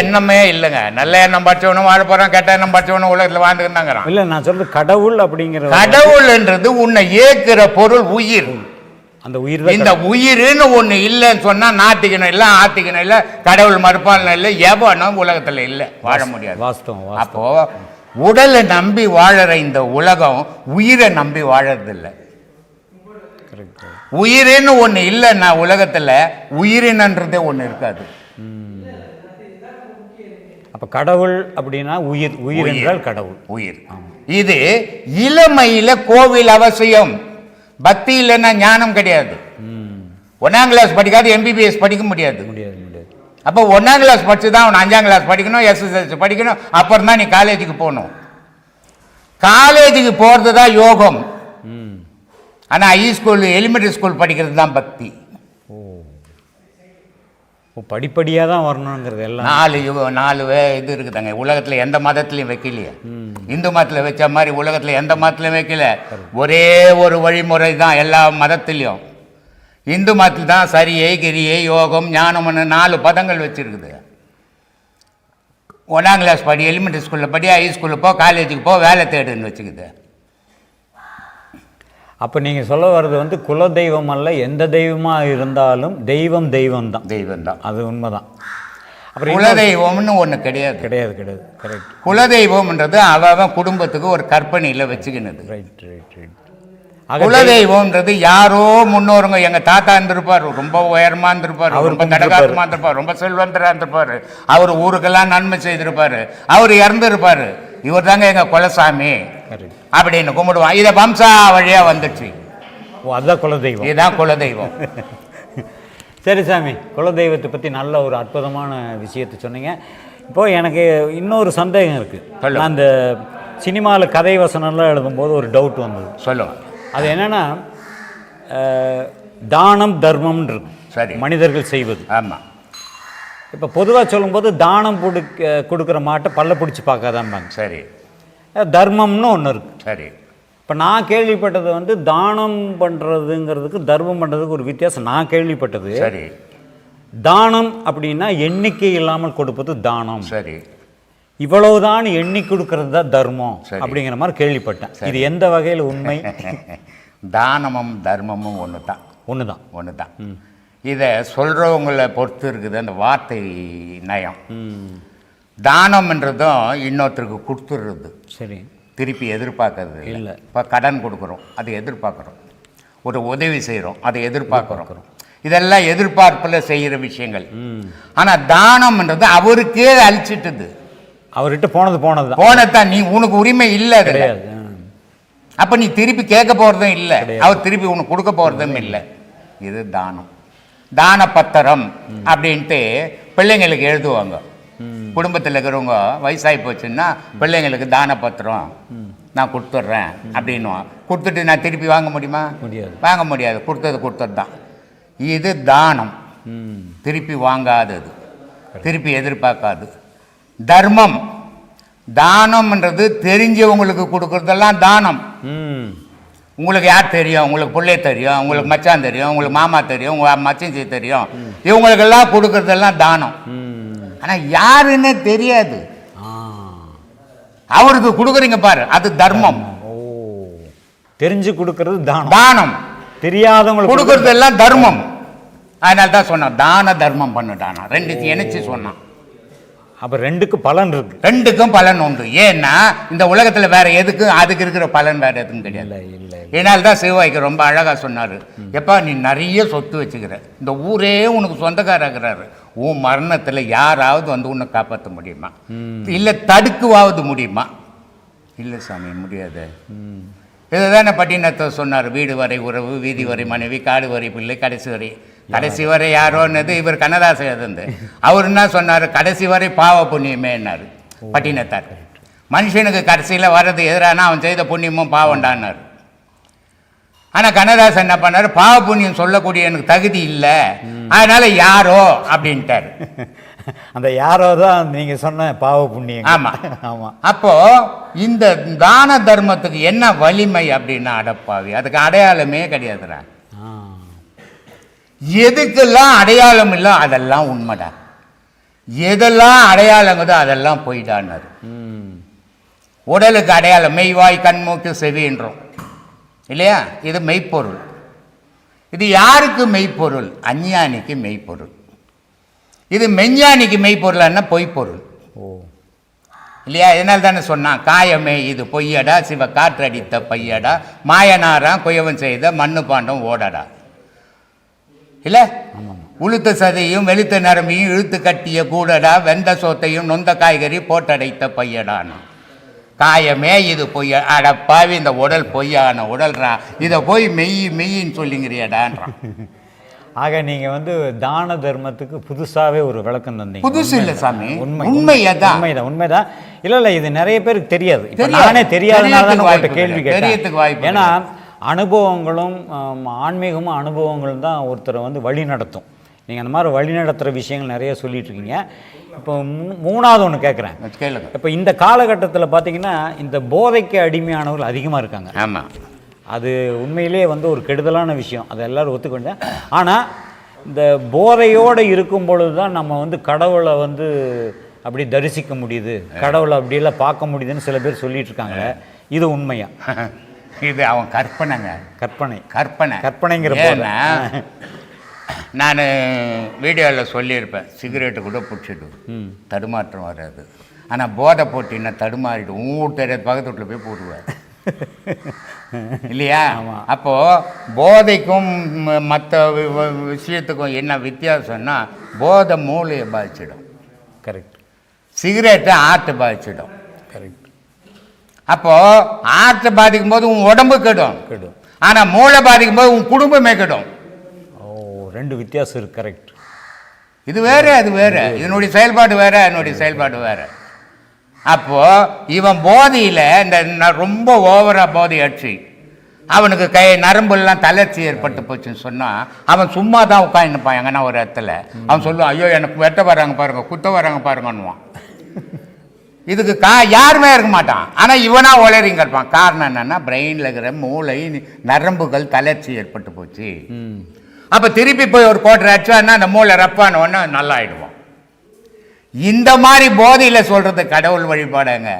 எண்ணமே இல்லைங்க. நல்ல எண்ணம் படிச்சவனும் வாழ போறான் கெட்ட எண்ணம் படிச்சவனும் உலகத்துல வாழ்ந்துக்கிறாங்கிறான் இல்லை நான் சொல்றது கடவுள் அப்படிங்கிற கடவுள்ன்றது உன்னை ஏக்குற பொருள் உயிர். அந்த உயிர் இந்த உயிர்னு ஒண்ணு இல்லைன்னு சொன்னா நாத்திக்கணும் இல்ல ஆத்திக்கணும் இல்ல கடவுள் மறுப்பாளன் இல்லை எவனும் உலகத்துல இல்லை. வாழ முடியாது. வாஸ்தவம் அப்போ உடலை நம்பி வாழற இந்த உலகம் உயிரை நம்பி வாழறதில்லை. உயிரின்னு ஒண்ணு இல்லைன்னா உலகத்துல உயிரினன்றதே ஒண்ணு இருக்காது. அப்ப கடவுள் அப்படின்னா உயிர் உயிர். என்றால் கடவுள். உயிர். இது இளமையில கோவில் அவசியம். பக்தி இல்லைன்னா ஞானம் கிடையாது. ம் ஒன்னாம் கிளாஸ் படிக்காது எம்பிபிஎஸ் படிக்க முடியாது. முடியாது முடியாது. அப்போ ஒன்றாம் கிளாஸ் படிச்சு தான் அவன் அஞ்சாம் கிளாஸ் படிக்கணும் எஸ்எஸ்எல்சி படிக்கணும் அப்புறம் தான் நீ காலேஜுக்கு போகணும். காலேஜுக்கு போகிறது தான் யோகம். ஆனால் ஹை ஸ்கூல் எலிமெண்ட்ரி ஸ்கூல் படிக்கிறது தான் பக்தி. படிப்படியாக தான் வரணுங்கிறது எல்லாம். நாலு நாலு வே- இது இருக்குதாங்க. உலகத்தில் எந்த மதத்துலையும் வைக்கலையே. இந்து மதத்தில் வச்ச மாதிரி உலகத்தில் எந்த மதத்துலையும் வைக்கல. ஒரே ஒரு வழிமுறை தான் எல்லா மதத்துலேயும். இந்து மதத்தில் தான் சரியை கிரியை யோகம் ஞானம்னு நாலு பதங்கள் வச்சுருக்குது. ஒன்றாம் கிளாஸ் படி எலிமெண்ட்ரி ஸ்கூலில் படி ஹை ஸ்கூலில் போ காலேஜுக்கு போ வேலை தேடுன்னு வச்சுக்குது. அப்போ நீங்கள் சொல்ல வர்றது வந்து குலதெய்வம் அல்ல எந்த தெய்வமாக இருந்தாலும் தெய்வம் தெய்வம் தான் தெய்வம் தான் அது உண்மைதான். அப்புறம் குலதெய்வம்னு ஒன்று கிடையாது. கிடையாது கிடையாது கரெக்ட் குலதெய்வம்ன்றது அவ அவன் குடும்பத்துக்கு ஒரு கற்பனையில் வச்சுக்கினது. ரைட் ரைட் ரைட் குலதெய்வம்ன்றது யாரோ முன்னோருங்க எங்க தாத்தா இருந்திருப்பாரு ரொம்ப உயரமா இருந்திருப்பாரு ரொம்ப கடகாரமா இருந்திருப்பாரு ரொம்ப செல்வந்தரா இருந்திருப்பாரு. அவர் ஊருக்கெல்லாம் நன்மை செய்திருப்பாரு. அவர் இறந்திருப்பாரு. இவர் தாங்க எங்க குலசாமி. கரெக்ட் அப்படின்னு கும்பிடுவான். இதை வம்சா வழியா வந்துச்சு. ஓ அதுதான் குலதெய்வம். இதுதான் குலதெய்வம். சரி சாமி. குலதெய்வத்தை பற்றி நல்ல ஒரு அற்புதமான விஷயத்தை சொன்னீங்க. இப்போ எனக்கு இன்னொரு சந்தேகம் இருக்குது அந்த சினிமாவில் கதை வசனம்லாம் எழுதும்போது ஒரு டவுட் வந்தது. சொல்லுங்க. அது என்னன்னா தானம் தர்மம்னு இருக்கும் சரி. மனிதர்கள் செய்வது. ஆமா. இப்போ பொதுவாக சொல்லும்போது தானம் கொடுக்க கொடுக்குற மாட்டை பல்ல பிடிச்சி பார்க்காதாம்பாங்க. சரி. தர்மம்னு ஒன்று இருக்குது சரி. இப்போ நான் கேள்விப்பட்டது வந்து தானம் பண்ணுறதுங்கிறதுக்கு தர்மம் பண்ணுறதுக்கு ஒரு வித்தியாசம். நான் கேள்விப்பட்டது சரி. தானம் அப்படின்னா எண்ணிக்கை இல்லாமல் கொடுப்பது தானம். சரி. இவ்வளவுதான் எண்ணி கொடுக்கறது தான் தர்மம். அப்படிங்கிற மாதிரி கேள்விப்பட்டேன். இது எந்த வகையில் உண்மை? தானமும் தர்மமும் ஒன்று தான் ஒன்று தான் ஒன்று தான் இதை சொல்கிறவங்கள பொறுத்து இருக்குது அந்த வார்த்தை நயம். தானம்ன்றதும் இன்னொருத்தருக்கு கொடுத்துடுறது. சரி. திருப்பி எதிர்பார்க்கறது இல்ல. இப்போ கடன் கொடுக்குறோம். அது எதிர்பார்க்குறோம். ஒரு உதவி செய்கிறோம். அதை எதிர்பார்க்குறோம். இதெல்லாம் எதிர்பார்ப்பில் செய்கிற விஷயங்கள். ஆனால் தானம்ன்றது அவருக்கே அழிச்சிட்டுது. அவர்கிட்ட போனது போனது தான். போனதான் நீ உனக்கு உரிமை இல்லை கிடையாது. அப்போ நீ திருப்பி கேட்க போகிறதும் இல்லை. அவர் திருப்பி உனக்கு கொடுக்க போகிறதும் இல்லை. இது தானம். தான பத்திரம் அப்படின்ட்டு பிள்ளைங்களுக்கு எழுதுவாங்க. குடும்பத்தில் இருக்கிறவங்க வயசாகி போச்சுன்னா பிள்ளைங்களுக்கு தான பத்திரம் நான் கொடுத்துட்றேன் அப்படின்னுவான். கொடுத்துட்டு நான் திருப்பி வாங்க முடியுமா? முடியாது. வாங்க முடியாது. கொடுத்தது கொடுத்தது தான் இது தானம். திருப்பி வாங்காதது. திருப்பி எதிர்பார்க்காது. தர்மம். தானம்ன்றது தெரிஞ்சவங்களுக்கு கொடுக்கறதெல்லாம் தானம். உங்களுக்கு யார் தெரியும்? உங்களுக்கு பிள்ளை தெரியும். உங்களுக்கு மச்சான் தெரியும். உங்களுக்கு மாமா தெரியும். உங்கள் மச்சஞ்சி தெரியும். இவங்களுக்கெல்லாம் கொடுக்கறதெல்லாம் தானம். ஆனால் யாருன்னு தெரியாது. அவருக்கு கொடுக்குறீங்க பாரு அது தர்மம். ஓ. தெரிஞ்சு கொடுக்கறது தானம். தானம். தெரியாதவங்களுக்கு கொடுக்கறதெல்லாம் தர்மம். அதனால தான் சொன்னான் தான தர்மம் பண்ணுட்டானா ரெண்டுத்தையும் இணைச்சு சொன்னான். அப்போ ரெண்டுக்கு பலன் இருக்கு. ரெண்டுக்கும் பலன் உண்டு. ஏன்னா இந்த உலகத்தில் வேற எதுக்கும் அதுக்கு இருக்கிற பலன் வேற எதுவும் கிடையாது. இல்லை இதனால தான் சிவவாய்க்கு ரொம்ப அழகாக சொன்னார். எப்பா நீ நிறைய சொத்து வச்சுக்கிற. இந்த ஊரே உனக்கு சொந்தக்காரங்கிறாரு உன் மரணத்தில் யாராவது வந்து உன்னை காப்பாற்ற முடியுமா? இல்லை தடுக்குவாவது முடியுமா? இல்லை சாமி முடியாது. இதுதானே பட்டினத்தை சொன்னார் வீடு வரை உறவு வீதி வரை மனைவி காடு வரை பிள்ளை கடைசி வரை. கடைசி வரை யாரோன்னது இவர் கண்ணதாசன் எழுந்து அவர் என்ன சொன்னார்? கடைசி வரை பாவ புண்ணியமேன்னாரு பட்டினத்தார். மனுஷனுக்கு கடைசியில் வர்றது எதிரானா அவன் செய்த புண்ணியமும் பாவண்டான்னாரு ஆனால் கண்ணதாசன் என்ன பண்ணார்? பாவ புண்ணியம் சொல்லக்கூடிய எனக்கு தகுதி இல்லை. அதனால யாரோ அப்படின்ட்டார். அந்த யாரோ தான் நீங்கள் சொன்ன பாவ புண்ணியம் ஆமா. ஆமாம் அப்போ இந்த தான தர்மத்துக்கு என்ன வலிமை அப்படின்னா அடப்பாவி. அதுக்கு அடையாளமே கிடையாதுடா. எதுக்கெல்லாம் அடையாளம் இல்லை அதெல்லாம் உண்மைடா. எதெல்லாம் அடையாளங்குதோ அதெல்லாம் போயிட்டான்னாரு உடலுக்கு அடையாளம் மெய்வாய் கண்மூக்கு செவின்றோம் இல்லையா? இது மெய்ப்பொருள். இது யாருக்கு மெய்ப்பொருள்? அஞ்ஞானிக்கு மெய்ப்பொருள். இது மெஞ்ஞானிக்கு மெய்ப்பொருள்னா பொய்ப்பொருள். ஓ. இல்லையா? இதனால தானே சொன்னான் காயமே இது பொய்யடா சிவ காற்றடித்த பையடா மாயனாரா குயவன் செய்த மண்ணு பாண்டம் ஓடடா. இல்ல? உளுத்த சதையும் வெளுத்த நரம்பையும் இழுத்து கட்டிய கூடடா வெந்த சோத்தையும் நொந்த காய்கறி போட்டடைத்த பையடான்னு. காயமே இது பொய்ய அட பாவி இந்த உடல் பொய்யான உடல்றா. இதை போய் மெய் மெய்யின்னு சொல்லிங்கிறியடான்றான் ஆக நீங்க வந்து தான தர்மத்துக்கு புதுசாவே ஒரு விளக்கம் தந்தீங்க. புதுசு இல்லை சாமி. உண்மை உண்மை அதான் உண்மைதான் உண்மைதான். இல்ல இல்ல இது நிறைய பேருக்கு தெரியாது. இப்ப. நானே தெரியாதனால தான் உங்கள்கிட்ட கேள்வி. தெரியறதுக்கு வாய்ப்பு கேட்டேன். ஏன்னா அனுபவங்களும் ஆன்மீகமும் அனுபவங்களும் தான் ஒருத்தரை வந்து வழி நடத்தும் நீங்க அந்த மாதிரி வழி நடத்துற விஷயங்கள் நிறைய சொல்லிட்டு இருக்கீங்க இப்போ மூணாவது ஒன்று கேட்குறேன் கேளுங்க. இப்போ இந்த காலகட்டத்தில் பார்த்தீங்கன்னா இந்த போதைக்கு அடிமையானவர்கள் அதிகமாக இருக்காங்க. ஆமா. அது உண்மையிலேயே வந்து ஒரு கெடுதலான விஷயம். அதை எல்லாரும் ஒத்துக்கொண்டேன் ஆனால் இந்த போதையோடு இருக்கும் பொழுது தான் நம்ம வந்து கடவுளை வந்து அப்படி தரிசிக்க முடியுது. கடவுளை அப்படியெல்லாம் பார்க்க முடியுதுன்னு சில பேர் சொல்லிட்டு இருக்காங்க இது உண்மையா? இது அவன் கற்பனைங்க. கற்பனை. கற்பனை. கற்பனைங்கிற நான் வீடியோவில் சொல்லியிருப்பேன். சிகரெட்டு கூட பிடிச்சிடு ம். தடுமாற்றம் வராது. ஆனால் போதை போட்டின்னா தடுமாறிடும் ஊர் வீட்டு தெரியாத பக்கத்து வீட்டில் போய் போடுவேன் இல்லையா? அப்போ போதைக்கும் மற்ற விஷயத்துக்கும் என்ன வித்தியாசம்னா போதை மூளையை பாதிச்சிடும். கரெக்ட் சிகரெட்டு ஆர்ட்டை பாதிச்சிடும். கரெக்ட் அப்போ ஆர்ட்டை பாதிக்கும் போது உன் உடம்பு கெடும். கெடும். ஆனால் மூளை பாதிக்கும் போது உன் குடும்பமே கெடும். ரெண்டு வித்தியாசம் இருக்கு கரெக்ட் இது வேற அது வேற. இதனுடைய செயல்பாடு வேற என்னுடைய செயல்பாடு வேற. அப்போ இவன் போதையில் இந்த ரொம்ப ஓவரா போதை அடிச்சு அவனுக்கு கை நரம்புலாம் தளர்ச்சி ஏற்பட்டு போச்சுன்னு சொன்னா அவன் சும்மா தான் உட்காந்துப்பான் எங்கன்னா ஒரு இடத்துல. அவன் சொல்லுவான் ஐயோ எனக்கு வெட்ட வராங்க பாருங்க குத்த வராங்க பாருங்கன்னுவான். இதுக்கு கா யாருமே இருக்க மாட்டான். ஆனால் இவனா உளறிங்க இருப்பான். காரணம் என்னன்னா பிரெயினில் இருக்கிற மூளை நரம்புகள் தளர்ச்சி ஏற்பட்டு போச்சு. அப்போ திருப்பி போய் ஒரு கோட்டை அடிச்சான்னா அந்த மூளை ரப்பான நல்லா ஆயிடுவோம் இந்த மாதிரி போதையில் சொல்கிறது கடவுள் வழிபாடுங்க.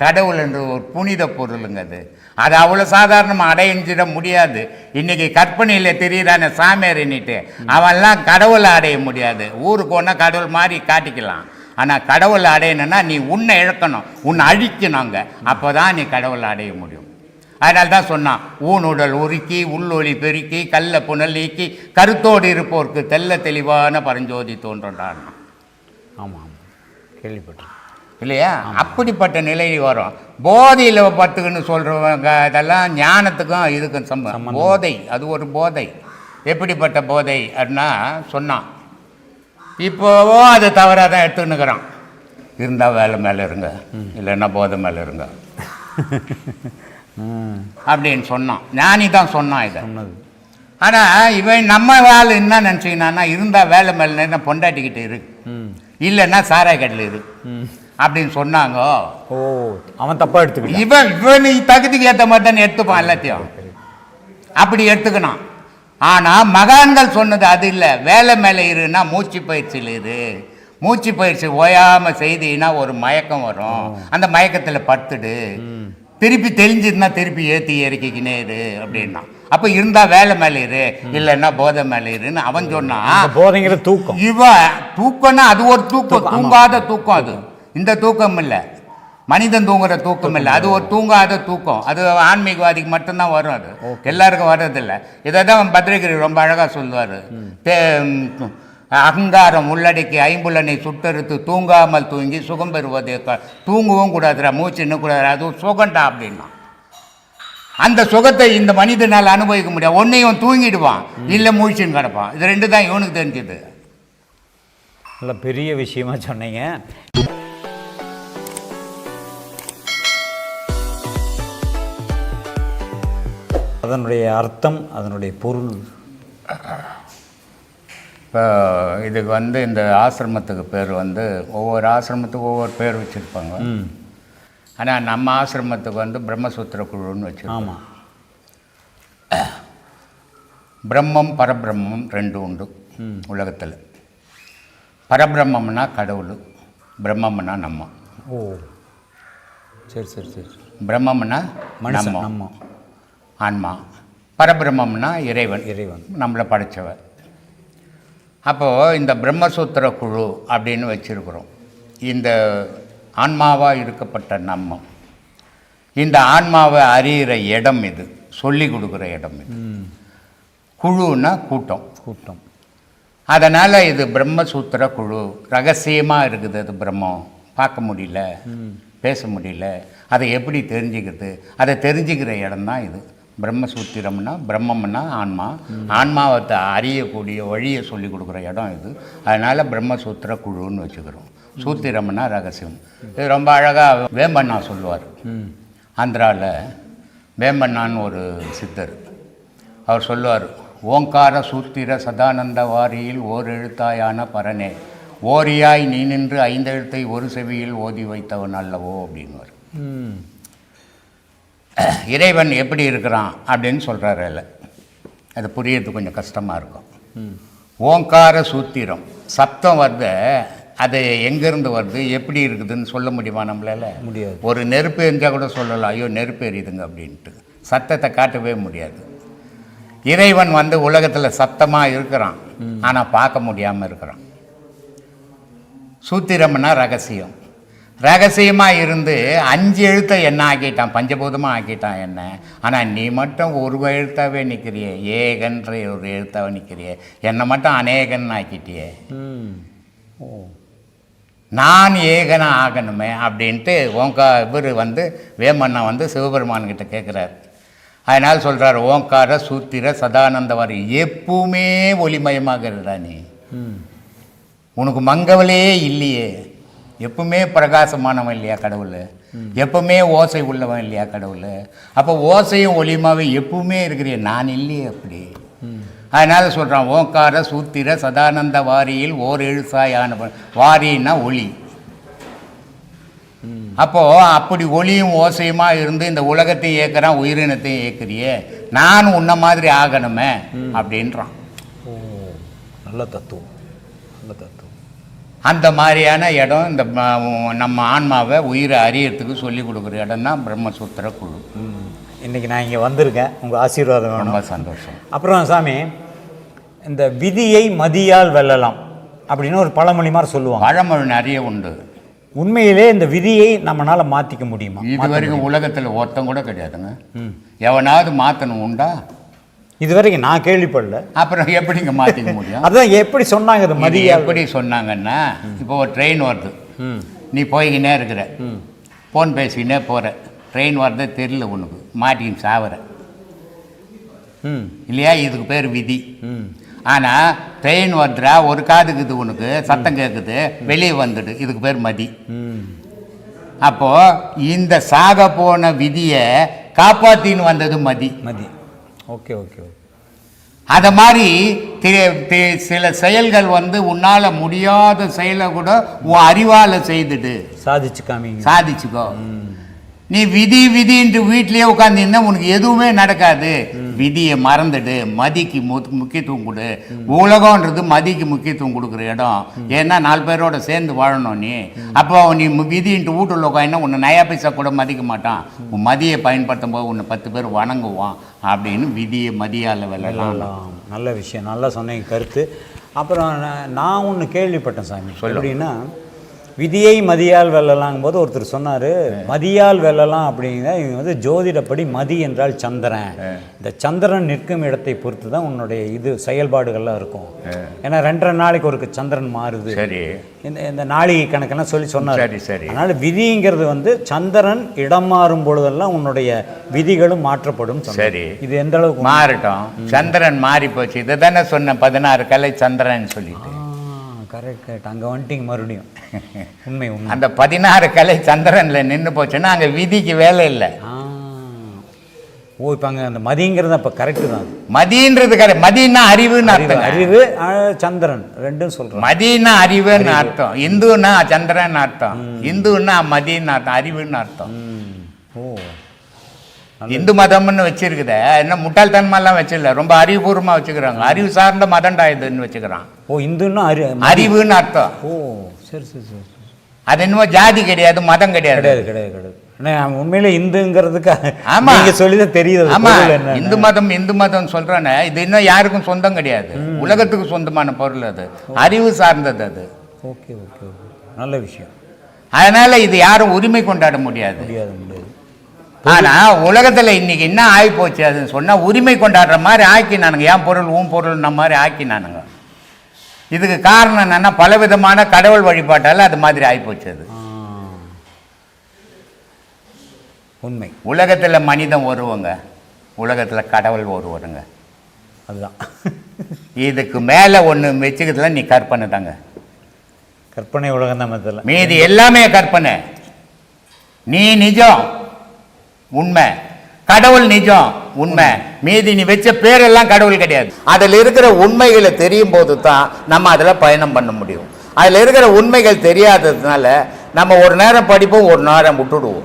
கடவுள் என்று ஒரு புனித பொருளுங்க அது. அது அவ்வளோ சாதாரணமாக அடைஞ்சிட முடியாது. இன்றைக்கி கற்பனையில் தெரியுறான சாமியார்ன்னுட்டு அவன்லாம் கடவுளை அடைய முடியாது. ஊருக்கு ஒன்றா கடவுள் மாதிரி காட்டிக்கலாம். ஆனால் கடவுளை அடையணும்னா நீ உன்னை இழக்கணும் உன்னை அழிக்கணுங்க அப்போ தான் நீ கடவுளை அடைய முடியும். அதனால தான் சொன்னான் ஊனுடல் உருக்கி உள்ளொளி பெருக்கி கல்ல புனல் நீக்கி கருத்தோடு இருப்போர்க்கு தெல்ல தெளிவான பரஞ்சோதி தோன்றான் ஆமாம் கேள்விப்பட்டேன் இல்லையா? அப்படிப்பட்ட நிலை வரும். போதையில் பத்துக்குன்னு சொல்கிறவங்க அதெல்லாம் ஞானத்துக்கும் இதுக்கும் சம்பந்தம். போதை அது ஒரு போதை. எப்படிப்பட்ட போதை அப்படின்னா சொன்னான். இப்போவோ அது தவறாக தான் எடுத்துன்னுக்குறான். இருந்தால் வேலை மேலே இருங்க. இல்லைன்னா போதை மேலே இருங்க. அப்படின்னு சொன்னான். ஞானி தான் சொன்னான் இதை. சொன்னது. ஆனால் இவன் நம்ம வேலை என்ன நினச்சிக்கினான்னா இருந்தால் வேலை மேலே என்ன பொண்டாட்டிக்கிட்டு இரு. இல்லைன்னா சாராய கடையில் இரு. அப்படின்னு சொன்னாங்க. ஓ அவன் தப்பா எடுத்துக்கிட்டான். இவன் இவன் தகுதிக்கு ஏற்ற மாதிரி தானே எடுத்துப்பான் எல்லாத்தையும். அப்படி எடுத்துக்கணும் ஆனால் மகான்கள் சொன்னது அது இல்லை. வேலை மேலே இருன்னா மூச்சு பயிற்சியில் இரு. மூச்சு பயிற்சி ஓயாமல் செய்தீங்கன்னா ஒரு மயக்கம் வரும். அந்த மயக்கத்தில் படுத்துடு. திருப்பி தெளிஞ்சிருந்தா திருப்பி ஏற்றி இறக்கிக்கினே இரு அப்படின்னா. அப்போ இருந்தால் வேலை மேலே இரு இல்லைன்னா போதை மேலே இருன்னு அவன் சொன்னான் போதைங்கிற தூக்கம். இவன் தூக்கம்னா அது ஒரு தூக்கம் தூங்காத தூக்கம் அது. இந்த தூக்கம் இல்லை. மனிதன் தூங்குற தூக்கம் இல்லை. அது ஒரு தூங்காத தூக்கம். அது ஆன்மீகவாதிக்கு மட்டும்தான் வரும் அது. எல்லாருக்கும் வர்றதில்லை. இதை தான் பத்ரகிரி ரொம்ப அழகாக சொல்லுவார். அகங்காரம் உள்ளடக்கி ஐம்புலனை சுட்டறுத்து தூங்காமல் தூங்கி சுகம் பெறுவது தூங்கவும் கூடாதுடா மூச்சு நிற்கக்கூடாது அது ஒரு சுகண்டா அப்படின்னா. அந்த சுகத்தை இந்த மனிதனால் அனுபவிக்க முடியாது. ஒன்று இவன் தூங்கிடுவான். இல்லை மூச்சுன்னு கிடப்பான். இது ரெண்டு தான் இவனுக்கு தெரிஞ்சது. நல்ல பெரிய விஷயமா சொன்னீங்க. அதனுடைய அர்த்தம் அதனுடைய பொருள் இப்போ இதுக்கு வந்து இந்த ஆசிரமத்துக்கு பேர் வந்து ஒவ்வொரு ஆசிரமத்துக்கும் ஒவ்வொரு பேர் வச்சுருப்பாங்க. ஆனால் நம்ம ஆசிரமத்துக்கு வந்து பிரம்மசூத்திர குழுன்னு வச்சுருக்கோம் பிரம்மம் பரபிரம்மம் ரெண்டு உண்டு உலகத்தில். பரபிரம்மம்னா கடவுள் பிரம்மம்னா நம்ம. ஓ. சரி சரி சரி. பிரம்மம்னா நம்ம. ஆன்மா. பரபிரம்மம்னா இறைவன். இறைவன். நம்மளை படைச்சவன். அப்போது இந்த பிரம்மசூத்திர குழு அப்படின்னு வச்சுருக்குறோம். இந்த ஆன்மாவாக இருக்கப்பட்ட நம்ம. இந்த ஆன்மாவை அறியிற இடம் இது சொல்லி கொடுக்குற இடம் இது. குழுன்னா கூட்டம். கூட்டம். அதனால் இது பிரம்மசூத்திர குழு. ரகசியமாக இருக்குது அது பிரம்மம். பார்க்க முடியல பேச முடியல. அதை எப்படி தெரிஞ்சுக்கிறது? அதை தெரிஞ்சுக்கிற இடம்தான் இது. பிரம்மசூத்திரம்னா பிரம்மம்னா ஆன்மா. ஆன்மாவை த- அறியக்கூடிய வழியை சொல்லி கொடுக்குற இடம் இது. அதனால் பிரம்மசூத்திர குழுன்னு வச்சுக்கிறோம். சூத்திரம்னா ரகசியம். இது ரொம்ப அழகாக வேம்பண்ணா சொல்லுவார். ஆந்திராவில் வேம்பண்ணான்னு ஒரு சித்தர். அவர் சொல்லுவார் ஓங்கார சூத்திர சதானந்த வாரியில் ஓர் எழுத்தாயான பரனே. ஓரியாய் நீ நின்று ஐந்தெழுத்தை ஒரு செவியில் ஓதி வைத்தவன் அல்லவோ? அப்படின்வார் இறைவன் எப்படி இருக்கிறான் அப்படின்னு சொல்கிறாரு அதில். அது புரியறது கொஞ்சம் கஷ்டமாக இருக்கும். ஓங்கார சூத்திரம். சப்தம் வருது அது எங்கேருந்து வருது எப்படி இருக்குதுன்னு சொல்ல முடியுமா நம்மளால? முடியாது. ஒரு நெருப்பு எரிஞ்சால் கூட சொல்லலாம் ஐயோ நெருப்பு எரியுதுங்க அப்படின்ட்டு. சத்தத்தை காட்டவே முடியாது. இறைவன் வந்து உலகத்தில் சத்தமாக இருக்கிறான். ஆனால் பார்க்க முடியாமல் இருக்கிறான். சூத்திரம்னா ரகசியம். ரகசியமாக இருந்து அஞ்சு எழுத்தை என்ன ஆக்கிட்டான்? பஞ்சபூதமாக ஆக்கிட்டான் என்ன? ஆனால் நீ மட்டும் ஒரு எழுத்தாவே நிற்கிறியே ஏகன்ற ஒரு எழுத்தாவே நிற்கிறியே என்னை மட்டும் அநேகன் ஆக்கிட்டியே. நான் ஏகனா ஆகணுமே அப்படின்ட்டு ஓங்கா இவர் வந்து வேமண்ணா வந்து சிவபெருமான்கிட்ட கேட்குறாரு அதனால் சொல்கிறார் ஓங்கார சூத்திர சதானந்தவாரி எப்பவுமே ஒளிமயமாக இருடா நீ. உனக்கு மங்கவலே இல்லையே. எப்பவுமே பிரகாசமானவன் இல்லையா கடவுள்? எப்பவுமே ஓசை உள்ளவன் இல்லையா கடவுள்? அப்போ ஓசையும் ஒளியுமாவே எப்பவுமே இருக்கிறிய நான் இல்லையே அப்படி. அதனால சொல்கிறான் ஓங்கார சூத்திர சதானந்த வாரியில் ஓர் எழுசாயான வாரின்னா ஒளி. அப்போது அப்படி ஒளியும் ஓசையுமா இருந்து இந்த உலகத்தையும் இயக்குறான் உயிரினத்தையும் இயக்குறியே? நான் உன்ன மாதிரி ஆகணுமே அப்படின்றான். நல்ல தத்துவம். அந்த மாதிரியான இடம் இந்த நம்ம ஆன்மாவை உயிரை அறியறதுக்கு சொல்லி கொடுக்குற இடம் தான் பிரம்மசூத்திர குழு. ம். இன்னைக்கு நான் இங்கே வந்திருக்கேன். உங்கள் ஆசீர்வாதம் ரொம்ப சந்தோஷம். அப்புறம் சாமி இந்த விதியை மதியால் வெல்லலாம் அப்படின்னு ஒரு பழமொழி மாதிரி சொல்லுவாங்க. பழமொழி நிறைய உண்டு. உண்மையிலே இந்த விதியை நம்மளால மாற்றிக்க முடியுமா? இது வரைக்கும் உலகத்தில் ஒருத்தன் கூட கிடையாதுங்க. எவனாவது மாற்றணும் உண்டா? இது வரைக்கும் நான் கேள்விப்படல. அப்புறம் எப்படிங்க மாற்றிக்க முடியும்? அதான் எப்படி சொன்னாங்க இது மதியால் எப்படி சொன்னாங்கன்னா இப்போ ஒரு ட்ரெயின் வருது. நீ போய்கினே இருக்கிற. ஃபோன் பேசிக்கினே போகிற ட்ரெயின் வரதே தெரியல உனக்கு. மாட்டின்னு சாவற. இல்லையா? இதுக்கு பேர் விதி. ஆனால் ட்ரெயின் வருதுடா ஒரு காதுக்குது உனக்கு. சத்தம் கேட்குது வெளியே வந்துடு. இதுக்கு பேர் மதி. அப்போது இந்த சாக போன விதியை காப்பாத்தின்னு வந்தது மதி. மதி. ஓகே ஓகே அதை மாதிரி சில செயல்கள் வந்து உன்னால் முடியாத செயலை கூட உன் அறிவால் செய்துடு சாதிச்சு காமிங்க. சாதிச்சுக்கோ. நீ விதி விதின்ட்டு வீட்லயே உட்காந்துருந்தா உனக்கு எதுவுமே நடக்காது. விதியை மறந்துடு மதிக்கு முக்கியத்துவம் கொடு. உலகம்ன்றது மதிக்கு முக்கியத்துவம் கொடுக்குற இடம். ஏன்னா நாலு பேரோட சேர்ந்து வாழணும் நீ. அப்போ நீ மு- விதின்ட்டு வீட்டுல உட்காந்து உன்னை நயா பைசா கூட மதிக்க மாட்டான். உன் மதியை பயன்படுத்தும் போது உன்னை பத்து பேர் வணங்குவான் அப்படின்னு விதியை மதியால் சொல்லலாம் நல்ல விஷயம். நல்லா சொன்னீங்க கருத்து. அப்புறம் நான்- ஒன்று கேள்விப்பட்டேன் சாமி. எப்படின்னா விதியை மதியால் வெல்லலாங்கும் போது ஒருத்தர் சொன்னார் மதியால் வெல்லலாம் அப்படிங்கிற இவங்க வந்து ஜோதிடப்படி மதி என்றால் சந்திரன். இந்த சந்திரன் நிற்கும் இடத்தை பொறுத்து தான் உன்னுடைய இது செயல்பாடுகள்லாம் இருக்கும். ஏன்னா ரெண்டரை நாளைக்கு ஒரு சந்திரன் மாறுது. சரி. இந்த இந்த நாளிகை கணக்கெல்லாம் சொல்லி சொன்னார். சரி சரி. அதனால விதிங்கிறது வந்து சந்திரன் இடம் மாறும் பொழுதெல்லாம் உன்னுடைய விதிகளும் மாற்றப்படும். சரி. இது எந்த அளவுக்கு மாறட்டும். சந்திரன் மாறி போச்சு இதை தானே சொன்ன பதினாறு கலை சந்திரன் சொல்லிட்டு. Correct correct. அங்கே வந்துட்டீங்க மறுபடியும். உண்மை உண்மை. அந்த பதினாறு கலை சந்திரன்ல நின்று போச்சுன்னா அங்கே விதிக்கு வேலை இல்லை. ஆ. ஓ இப்போ அங்கே அந்த மதிங்கிறது அப்போ கரெக்டு தான். மதின்றது கரை மதினா அறிவுன்னு அறிவு அர்த்தம் அறிவு சந்திரன். ரெண்டும் சொல்கிறேன் மதினா அறிவுன்னு அர்த்தம். இந்துன்னா சந்திரன் அர்த்தம். இந்துன்னா மதின்னு அர்த்தம். அறிவுன்னு அர்த்தம். ஓ. இந்து மதம்னு வச்சிருக்குதே. என்ன முட்டாள்தனமாலாம் வச்சிடல ரொம்ப அறிவுபூர்வமாக வச்சுக்கிறாங்க. அறிவு சார்ந்த மதம்டா இதுன்னு வச்சுக்கிறான். ஓ இந்துன்னா அறி அறிவுன்னு அர்த்தம். ஓ சரி சரி சரி. அது என்னமோ ஜாதி கிடையாது மதம் கிடையாது. கிடையாது கிடையாது உண்மையில இந்துங்கிறதுக்கு ஆமா. நீங்க சொல்லி தான் தெரியுது ஆமா. இந்து மதம் இந்து மதம் சொல்றானே இது இன்னும் யாருக்கும் சொந்தம் கிடையாது. உலகத்துக்கு சொந்தமான பொருள் அது. அறிவு சார்ந்தது அது. Okay okay okay. நல்ல விஷயம். அதனால இது யாரும் உரிமை கொண்டாட முடியாது. முடியாது முடியாது. ஆனா உலகத்துல இன்னைக்கு என்ன ஆகி போச்சு அதுன்னு சொன்னா உரிமை கொண்டாடுற மாதிரி ஆக்கினானுங்க. ஏன் பொருள் உன் பொருள்ன மாதிரி ஆக்கினானுங்க. இதுக்கு காரணம் என்னன்னா பலவிதமான கடவுள் வழிபாட்டால அது மாதிரி ஆகிப்போச்சு அது. உண்மை. உலகத்துல மனிதன் ஒருவங்க உலகத்துல கடவுள் ஒருவருங்க. அதுதான். இதுக்கு மேல ஒண்ணு வச்சுக்கிறதுல நீ கற்பனை தாங்க. கற்பனை உலகம் தான் மீதி எல்லாமே கற்பனை. நீ நிஜம். உண்மை. கடவுள் நிஜம் உண்மை. மீதி நீ வச்ச பேரெல்லாம் கடவுள் கிடையாது. அதில் இருக்கிற உண்மைகளை தெரியும் போது தான் நம்ம அதில் பயணம் பண்ண முடியும். அதில் இருக்கிற உண்மைகள் தெரியாததுனால நம்ம ஒரு நேரம் படிப்போம் ஒரு நேரம் விட்டுடுவோம்.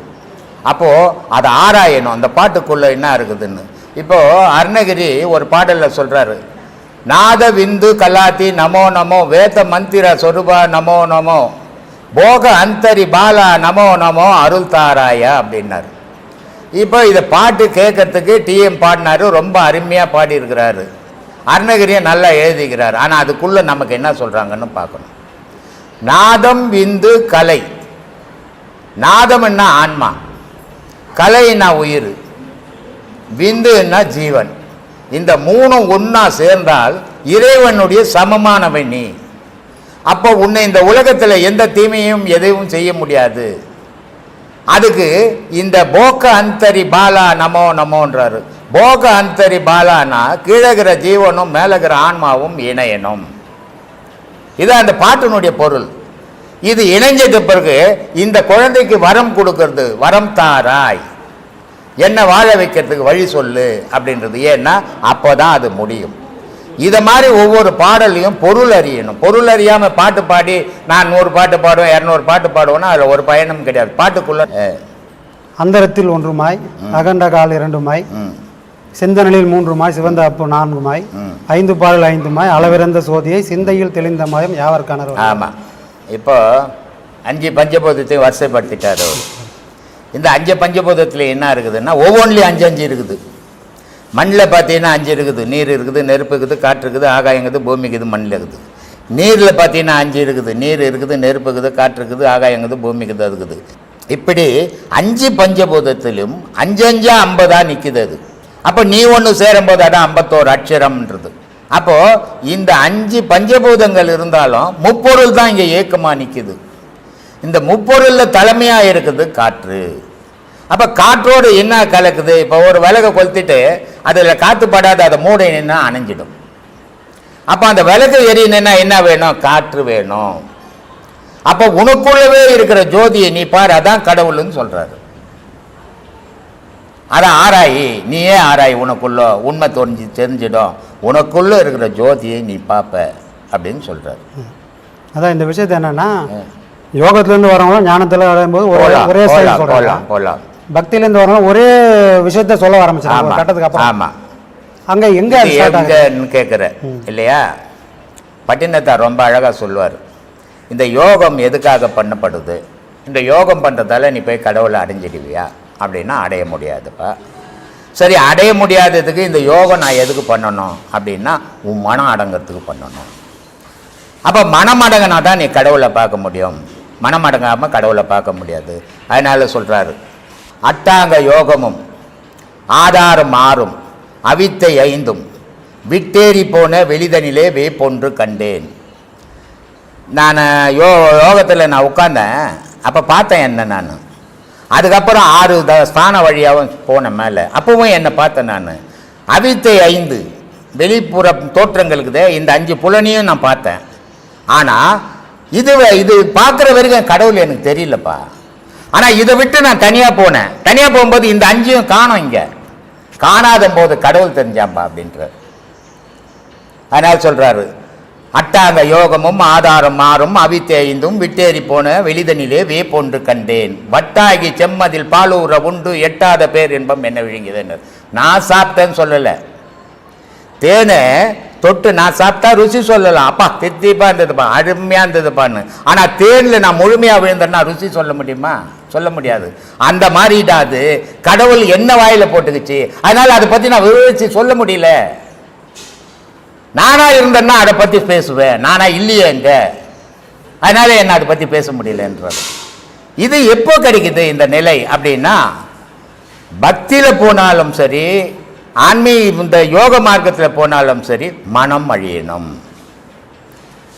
அப்போது அதை ஆராயணும். அந்த பாட்டுக்குள்ளே என்ன இருக்குதுன்னு. இப்போது அருணகிரி ஒரு பாடலில் சொல்கிறாரு நாத விந்து கலாத்தி நமோ நமோ வேத மந்திர சொருபா நமோ நமோ போக அந்தரி பாலா நமோ நமோ அருள் தாராயா அப்படின்னாரு. இப்போ இதை பாட்டு கேட்கறதுக்கு டிஎம் பாடினாரு ரொம்ப அருமையாக பாடியிருக்கிறாரு. அருணகிரியை நல்லா எழுதிக்கிறார். ஆனால் அதுக்குள்ளே நமக்கு என்ன சொல்கிறாங்கன்னு பார்க்கணும். நாதம் விந்து கலை. நாதம்னா ஆன்மா. கலைன்னா உயிர். விந்துன்னா ஜீவன். இந்த மூணும் ஒன்றா சேர்ந்தால் இறைவனுடைய சமமானவை நீ. அப்போ உன்னை இந்த உலகத்தில் எந்த தீமையும் எதையும் செய்ய முடியாது. அதுக்கு இந்த போக அந்தரி பாலா நமோ நமோன்றாரு. போக அந்தரி பாலானா கீழகிற ஜீவனும் மேலகிற ஆன்மாவும் இணையணும். இது அந்த பாட்டினுடைய பொருள். இது இணைஞ்சது பிறகு இந்த குழந்தைக்கு வரம் கொடுக்கறது வரம் தாராய். என்ன வாழ வைக்கிறதுக்கு வழி சொல்லு அப்படின்றது. ஏன்னா அப்போதான் அது முடியும். இதை மாதிரி ஒவ்வொரு பாடலையும் பொருள் அறியணும் பொருள் அறியாமல் பாட்டு பாடி நான் நூறு பாட்டு பாடுவேன் இரநூறு பாட்டு பாடுவேன்னா அதில் ஒரு பயனும் கிடையாது. பாட்டுக்குள்ள அந்தரத்தில் ஒன்றுமாய் அகண்ட கால் இரண்டுமாய் ம், செந்தனலில் மூன்றுமாய் சிவந்த அப்பு நான்குமாய் ம். ஐந்து பாடல் ஐந்துமாய் அளவிறந்த சோதியை சிந்தையில் தெளிந்த மாயம் யாவர் கணர் ஆமாம் இப்போ அஞ்சு பஞ்சபூதத்தையும் வரிசைப்படுத்திட்டார் அவர். இந்த அஞ்சு பஞ்சபூதத்தில் என்ன இருக்குதுன்னா ஒவ்வொன்றிலையும் அஞ்சு அஞ்சு இருக்குது. மண்ணில் பார்த்தீங்கன்னா அஞ்சு இருக்குது. நீர் இருக்குது நெருப்பு இருக்குது காற்று இருக்குது ஆகாயம் இருக்குது பூமி இருக்குது மண்ணில் இருக்குது. நீரில் பார்த்தீங்கன்னா அஞ்சு இருக்குது. நீர் இருக்குது நெருப்பு இருக்குது காற்று இருக்குது ஆகாயம் இருக்குது பூமி இருக்குது அது இருக்குது. இப்படி அஞ்சு பஞ்சபூதத்திலும் அஞ்சு அஞ்சா நிற்கிது அது. அப்போ நீ ஒன்று சேரும்போது அதான் ஐம்பத்தோரு அட்சரம்ன்றது அப்போது இந்த அஞ்சு பஞ்சபூதங்கள் இருந்தாலும் முப்பொருள் தான் இங்கே ஏக்கமாக நிற்கிது இந்த முப்பொருளில் தலைமையாக இருக்குது காற்று. அப்போ காற்றோடு என்ன கலக்குது? இப்போ ஒரு விளக்கை கொளுத்திட்டு அதில் காற்று படாத அதை மூட நின்னா அணைஞ்சிடும். அப்போ அந்த விளக்கு எரியணுன்னா என்ன வேணும்? காற்று வேணும். அப்போ உனக்குள்ளவே இருக்கிற ஜோதியை நீ பாரு அதான் கடவுள்னு சொல்றாரு. அதை ஆராயி நீயே ஆராய் உனக்குள்ள உண்மை தெரிஞ்சு தெரிஞ்சிடும். உனக்குள்ள இருக்கிற ஜோதியை நீ பார்ப்ப அப்படின்னு சொல்றாரு. அதான் இந்த விஷயத்தை என்னன்னா. யோகத்திலேருந்து வரவங்களும் ஞானத்தில் ஒரே போலாம் ஒரே போலாம் போலாம். பக்தியிலேருந்து வரவங்களும் ஒரே விஷயத்த சொல்ல ஆரம்பிச்சாங்க கட்டத்துக்கு அப்புறம் ஆமா. அங்கே எங்கே எங்கன்னு கேட்குற இல்லையா? பட்டினத்தார் ரொம்ப அழகாக சொல்லுவார். இந்த யோகம் எதுக்காக பண்ணப்படுது? இந்த யோகம் பண்ணுறதால நீ போய் கடவுளை அடைஞ்சிடுவியா? அப்படின்னா அடைய முடியாதுப்பா. சரி அடைய முடியாததுக்கு இந்த யோகம் நான் எதுக்கு பண்ணணும்? அப்படின்னா உன் மனம் அடங்கிறதுக்கு பண்ணணும். அப்போ மனம் அடங்கினா தான் நீ கடவுளை பார்க்க முடியும். மனம் அடங்காமல் கடவுளை பார்க்க முடியாது. அதனால சொல்கிறாரு அட்டாங்க யோகமும் ஆதாரம் ஆறும் அவித்தை ஐந்தும். விட்டேறி போன வெளிதனிலே வேப்பொன்று கண்டேன். நான் யோ யோகத்தில் நான் உட்கார்ந்தேன். அப்போ பார்த்தேன் என்ன நான்? அதுக்கப்புறம் ஆறு த ஸ்தான வழியாகவும் போனேன் மேலே. அப்பவும் என்னை பார்த்தேன் நான். அவித்தை ஐந்து வெளிப்புற தோற்றங்களுக்குதே இந்த அஞ்சு புலனையும் நான் பார்த்தேன். ஆனால் இது இது பார்க்குற வரைக்கும் கடவுள் எனக்கு தெரியலப்பா. ஆனால் இதை விட்டு நான் தனியாக போனேன். தனியாக போகும்போது இந்த அஞ்சையும் காணோம் இங்கே. காணாத போது கடவுள் தெரிஞ்சாம்பா அப்படின்றார். அதனால் சொல்கிறாரு அட்டாங்க யோகமும் ஆதாரம் மாறும் அவித்தேய்ந்தும் விட்டேறி போன வெளிதனிலே வேப்பொன்று கண்டேன். வட்டாகி செம்மதில் பாலூர உண்டு எட்டாத பேர் என்பம் என்ன விழுங்கியதுன்னு. நான் சாப்பிட்டேன்னு சொல்லலை. தேனை தொட்டு நான் சாப்பிட்டா ருசி சொல்லலாம். அப்பா தித்திப்பா இருந்ததுப்பா அருமையாக இருந்ததுப்பான்னு. ஆனால் தேனில் நான் முழுமையாக விழுந்தேன்னா ருசி சொல்ல முடியுமா? சொல்ல முடியாது. அந்த மாதிரிடா அது. கடவுள் என்ன வாயில போட்டுக்குச்சு? அதனால அதை பற்றி நான் விவரிச்சு சொல்ல முடியல. நானா இருந்தேன்னா அதை பற்றி பேசுவேன். நானா இல்லையே எங்க அதனால என்ன அதை பற்றி பேச முடியலன்றது இது எப்போ கிடைக்குது இந்த நிலை அப்படின்னா பக்தியில் போனாலும் சரி ஆன்மீக இந்த யோக மார்க்கத்தில் போனாலும் சரி மனம் அழியணும்.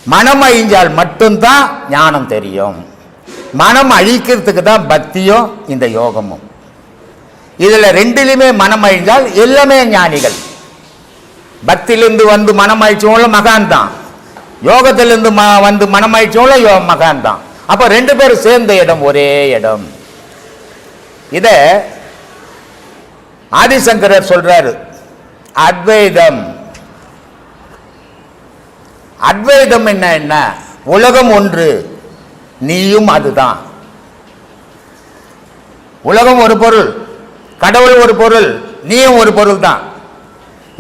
மனம் அழிஞ்சால் மட்டும்தான் ஞானம் தெரியும். மனம் அழிக்கிறதுக்கு தான் பக்தியும் இந்த யோகமும். இதில் ரெண்டிலுமே மனம் அழிஞ்சால் எல்லாமே ஞானிகள். பக்தியிலிருந்து வந்து மனம் அழிச்சவங்களும் மகான் தான். யோகத்திலிருந்து ம வந்து மனம் அழிச்சவங்களும் யோ மகான் தான். அப்போ ரெண்டு பேரும் சேர்ந்த இடம் ஒரே இடம். இதை ஆதிசங்கரர் சொல்றாரு. அத்வைதம். அத்வைதம் என்ன என்ன? உலகம் ஒன்று. நீயும் அதுதான். உலகம் ஒரு பொருள் கடவுள் ஒரு பொருள் நீயும் ஒரு பொருள் தான்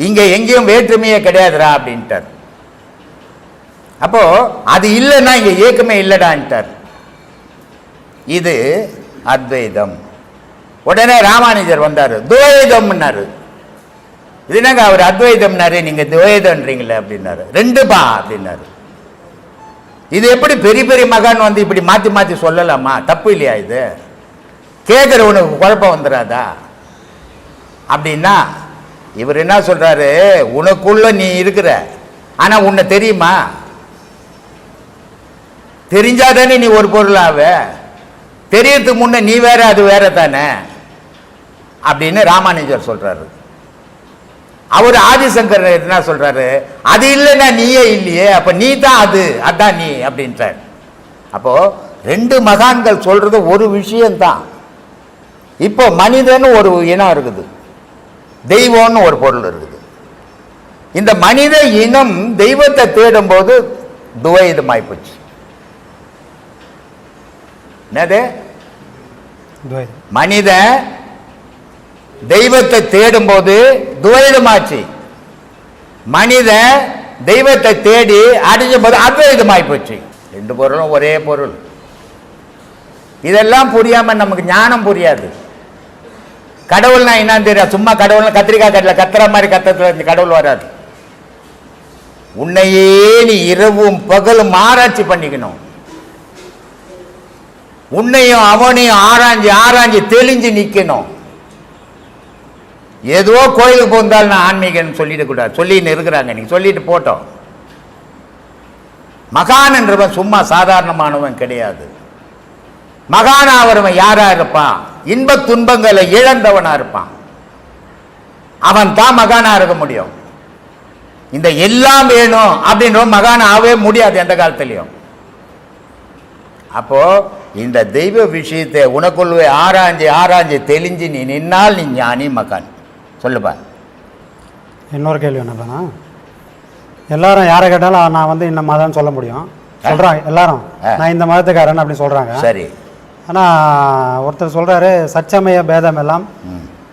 இங்கே எங்கேயும் வேற்றுமையே கிடையாதுடா அப்படின்ட்டார். அப்போ அது இல்லைன்னா இங்கே ஏக்கமே இல்லைடான்ட்டார். இது அத்வைதம். உடனே ராமானுஜர் வந்தார் துவைதம்னாரு. இது என்னங்க அவர் அத்வைதம்னாரு நீங்கள் துவைதம்ன்றீங்களே அப்படின்னாரு. ரெண்டு பா அப்படின்னாரு. இது எப்படி பெரிய பெரிய மகான் வந்து இப்படி மாத்தி மாத்தி சொல்லலாமா? தப்பு இல்லையா இது? கேட்குறவனுக்கு குழப்பம் வந்துடாதா அப்படின்னா இவர் என்ன சொல்றாரு? உனக்குள்ள நீ இருக்கிற ஆனா உன்னை தெரியுமா? தெரிஞ்சாதானே நீ ஒரு பொருளாவ தெரியறதுக்கு முன்ன நீ வேற அது வேற தானே? அப்படின்னு ராமானுஜர் சொல்றாரு. அவர் ஆதிசங்கர் என்ன சொல்றாரு? அது இல்லைன்னா நீயே இல்லையே அப்ப நீ தான் அது அதான் நீ அப்படின்றார். அப்போ ரெண்டு மகான்கள் சொல்றது ஒரு விஷயம்தான். இப்போ மனிதன் ஒரு இனம் இருக்குது தெய்வம்னு ஒரு பொருள் இருக்குது. இந்த மனித இனம் தெய்வத்தை தேடும்போது துவைதமாய் போச்சு. என்னது? மனிதன் தெய்வத்தை தேடும்போது துவைதமாச்சு. மனிதன் தெய்வத்தை தேடி அடிஞ்ச போது அத்வைதமாய் போச்சு. ரெண்டு பொருளும் ஒரே பொருள். இதெல்லாம் புரியாம நமக்கு ஞானம் புரியாது. கடவுள்னா என்னன்னு தெரியாது. சும்மா கடவுள்னா கத்திரிக்காய் கட்டில கத்துற மாதிரி கத்தத்தில் இந்த கடவுள் வராது. உன்னையே நீ இரவும் பகலும் ஆராய்ச்சி பண்ணிக்கணும். உன்னையும் அவனையும் ஆராய்ஞ்சு ஆராய்ஞ்சு தெளிஞ்சு நிற்கணும் ஏதோ கோயிலுக்கு போந்தால் நான் ஆன்மீகன்னு சொல்லிடக்கூடாது சொல்லின்னு இருக்கிறாங்க. நீங்க சொல்லிட்டு போட்டோம். மகான் என்றவன் சும்மா சாதாரணமானவன் கிடையாது. மகான் ஆகிறவன் யாரா இருப்பான்? இன்ப துன்பங்களை இழந்தவனா இருப்பான். அவன் தான் மகானா இருக்க முடியும். இந்த எல்லாம் வேணும் அப்படின்ற மகான் ஆகவே முடியாது எந்த காலத்திலையும். அப்போ இந்த தெய்வ விஷயத்தை உனக்குள்ளே ஆராய்ஞ்சு ஆராய்ஞ்சு தெளிஞ்சு நீ நின்னால் நீ ஞானி மகான். சொல்லுப்பா. இன்னொரு கேள்வி என்னதுன்னா எல்லாரும் யாரை கேட்டாலும் நான் வந்து இந்த மதம்னு சொல்ல முடியும். சொல்றாங்க எல்லாரும். நான் இந்த மதத்துக்காரன் அப்படின்னு சொல்றாங்க. சரி. ஆனா ஒருத்தர் சொல்றாரு சச்சமய பேதம் எல்லாம்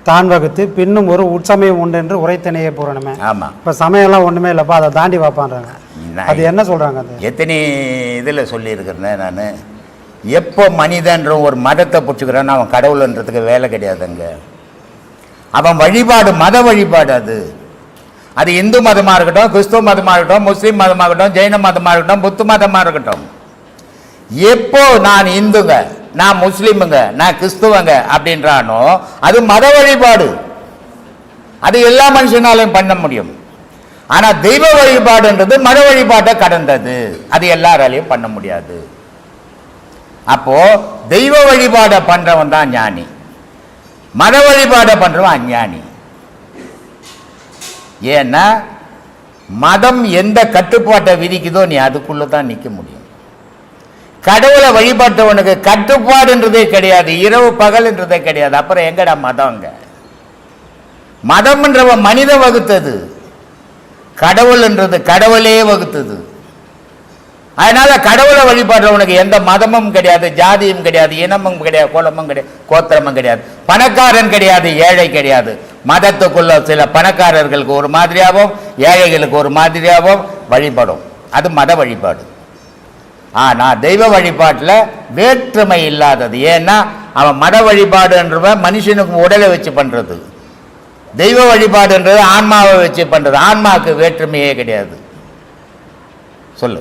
தான் வகுத்து பின்னும் ஒரு உட்சமயம் உண்டு என்று உரைத்தனையே பூரணமே. ஆமாம் இப்ப சமயம்லாம் ஒண்ணுமே இல்லப்பா அதை தாண்டி வாப்பான்றாங்க அது என்ன சொல்றாங்க அது? எத்தனை இதில் சொல்லியிருக்கிறேன் நான். எப்போ மனிதன்ற ஒரு மதத்தை பிடிச்சிக்கிறான்னு அவன் கடவுள்ன்றதுக்கு வேலை கிடையாதுங்க. அவன் வழிபாடு மத வழிபாடு அது. அது இந்து மதமாக இருக்கட்டும் கிறிஸ்துவ மதமாக இருக்கட்டும் முஸ்லீம் மதமாக இருக்கட்டும் ஜெயின மதமாக இருக்கட்டும் புத்து மதமாக இருக்கட்டும். எப்போ நான் இந்துங்க நான் முஸ்லீமுங்க நான் கிறிஸ்துவங்க அப்படின்றானோ அது மத வழிபாடு. அது எல்லா மனுஷனாலையும் பண்ண முடியும். ஆனா தெய்வ வழிபாடுன்றது மத வழிபாட்டை கடந்தது. அது எல்லாராலையும் பண்ண முடியாது. அப்போ தெய்வ வழிபாடை பண்றவன் தான் ஞானி. மத வழிபாடை பண்றவன் அஞ்ஞானி. ஏன்னா மதம் எந்த கட்டுப்பாட்டை விதிக்குதோ நீ அதுக்குள்ள தான் நிற்க முடியும். கடவுளை வழிபட்டவனுக்கு கட்டுப்பாடுன்றதே கிடையாது இரவு பகல்ன்றதே கிடையாது. அப்புறம் எங்கடா மதம்ங்க மதம்ன்றவன் மனித வகுத்தது. கடவுள்ன்றது கடவுளே வகுத்தது. அதனால கடவுளை வழிபாடுற உனக்கு எந்த மதமும் கிடையாது ஜாதியும் கிடையாது இனமும் கிடையாது குலமும் கிடையாது கோத்திரமும் கிடையாது பணக்காரன் கிடையாது ஏழை கிடையாது. மதத்துக்குள்ள சில பணக்காரர்களுக்கு ஒரு மாதிரியாகவும் ஏழைகளுக்கு ஒரு மாதிரியாகவும் வழிபடும். அது மத வழிபாடு. ஆனால் தெய்வ வழிபாட்டில் வேற்றுமை இல்லாதது. ஏன்னா அவன் மத வழிபாடுன்றவன் மனுஷனுக்கு உடலை வச்சு பண்ணுறது தெய்வ வழிபாடுன்றது ஆன்மாவை வச்சு பண்ணுறது ஆன்மாவுக்கு வேற்றுமையே கிடையாது. சொல்லு.